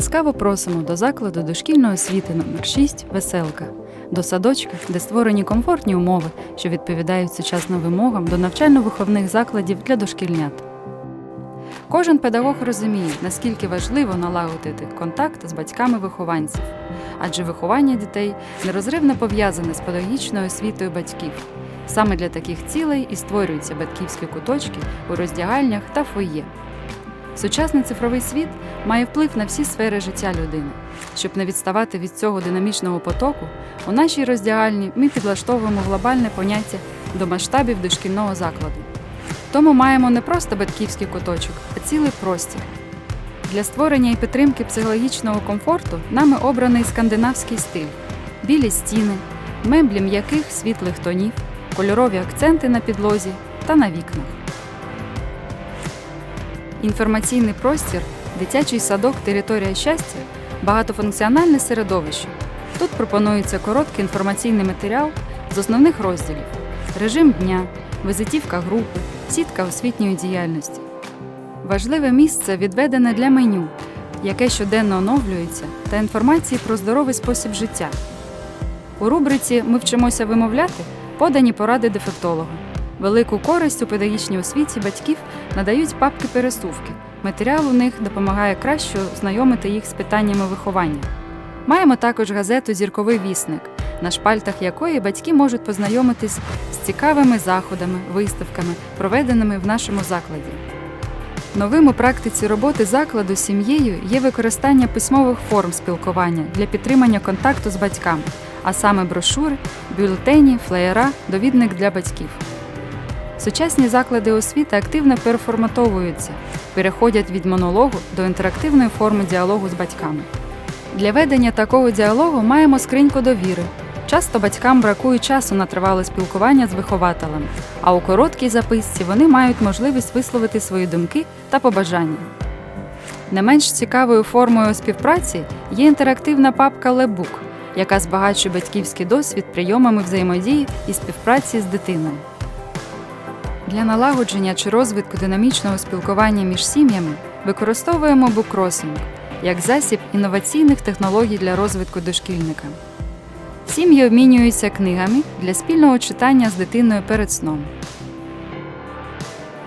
Ласкаво просимо до закладу дошкільної освіти номер 6 Веселка, до садочка, де створені комфортні умови, що відповідають сучасним вимогам до навчально-виховних закладів для дошкільнят. Кожен педагог розуміє, наскільки важливо налагодити контакт з батьками вихованців, адже виховання дітей нерозривно пов'язане з педагогічною освітою батьків. Саме для таких цілей і створюються батьківські куточки у роздягальнях та фоє. Сучасний цифровий світ має вплив на всі сфери життя людини. Щоб не відставати від цього динамічного потоку, у нашій роздягальні ми підлаштовуємо глобальне поняття до масштабів дошкільного закладу. Тому маємо не просто батьківський куточок, а цілий простір. Для створення і підтримки психологічного комфорту нами обраний скандинавський стиль: білі стіни, меблі м'яких світлих тонів, кольорові акценти на підлозі та на вікнах. Інформаційний простір, дитячий садок Територія щастя багатофункціональне середовище. Тут пропонується короткий інформаційний матеріал з основних розділів: режим дня, візитівка групи, сітка освітньої діяльності. Важливе місце відведене для меню, яке щоденно оновлюється, та інформації про здоровий спосіб життя. У рубриці Ми вчимося вимовляти подані поради дефектолога. Велику користь у педагогічній освіті батьків надають папки пересувки. Матеріал у них допомагає краще знайомити їх з питаннями виховання. Маємо також газету Зірковий вісник, на шпальтах якої батьки можуть познайомитись з цікавими заходами, виставками, проведеними в нашому закладі. Новим у практиці роботи закладу сім'єю є використання письмових форм спілкування для підтримання контакту з батьками, а саме брошури, бюлетені, флеєра, довідник для батьків. Сучасні заклади освіти активно переформатовуються, переходять від монологу до інтерактивної форми діалогу з батьками. Для ведення такого діалогу маємо скриньку довіри. Часто батькам бракує часу на тривале спілкування з вихователем, а у короткій записці вони мають можливість висловити свої думки та побажання. Не менш цікавою формою співпраці є інтерактивна папка Лебук, яка збагачує батьківський досвід прийомами взаємодії і співпраці з дитиною. Для налагодження чи розвитку динамічного спілкування між сім'ями використовуємо букросинг як засіб інноваційних технологій для розвитку дошкільника. Сім'ї обмінюються книгами для спільного читання з дитиною перед сном.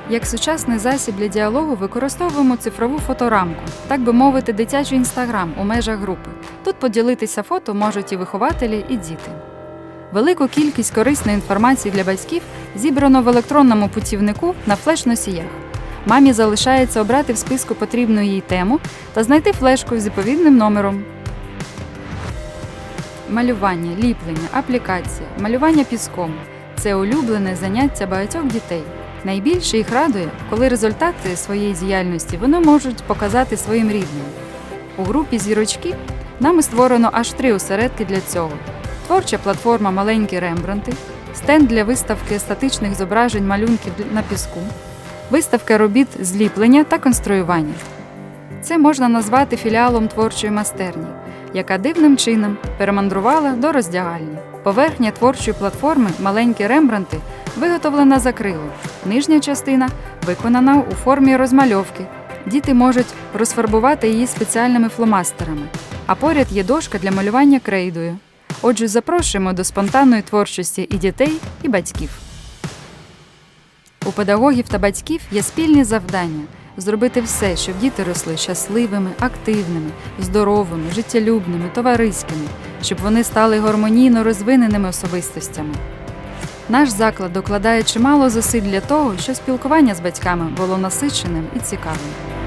Як сучасний засіб для діалогу використовуємо цифрову фоторамку, так би мовити, дитячий інстаграм у межах групи. Тут поділитися фото можуть і вихователі, і діти. Велику кількість корисної інформації для батьків зібрано в електронному путівнику на флеш-носіях. Мамі залишається обрати в списку потрібну їй тему та знайти флешку з відповідним номером. Малювання, ліплення, аплікація, малювання піском це улюблене заняття багатьох дітей. Найбільше їх радує, коли результати своєї діяльності вони можуть показати своїм рідним. У групі зірочки нами створено аж три осередки для цього: творча платформа Маленькі Рембранти, стенд для виставки статичних зображень малюнків на піску, виставка робіт зліплення та конструювання. Це можна назвати філіалом творчої майстерні, яка дивним чином перемандрувала до роздягальні. Поверхня творчої платформи Маленькі Рембранти виготовлена з акрилу. Нижня частина виконана у формі розмальовки. Діти можуть розфарбувати її спеціальними фломастерами, а поряд є дошка для малювання крейдою. Отже, запрошуємо до спонтанної творчості і дітей, і батьків. У педагогів та батьків є спільні завдання зробити все, щоб діти росли щасливими, активними, здоровими, життєлюбними, товариськими, щоб вони стали гармонійно розвиненими особистостями. Наш заклад докладає чимало зусиль для того, щоб спілкування з батьками було насиченим і цікавим.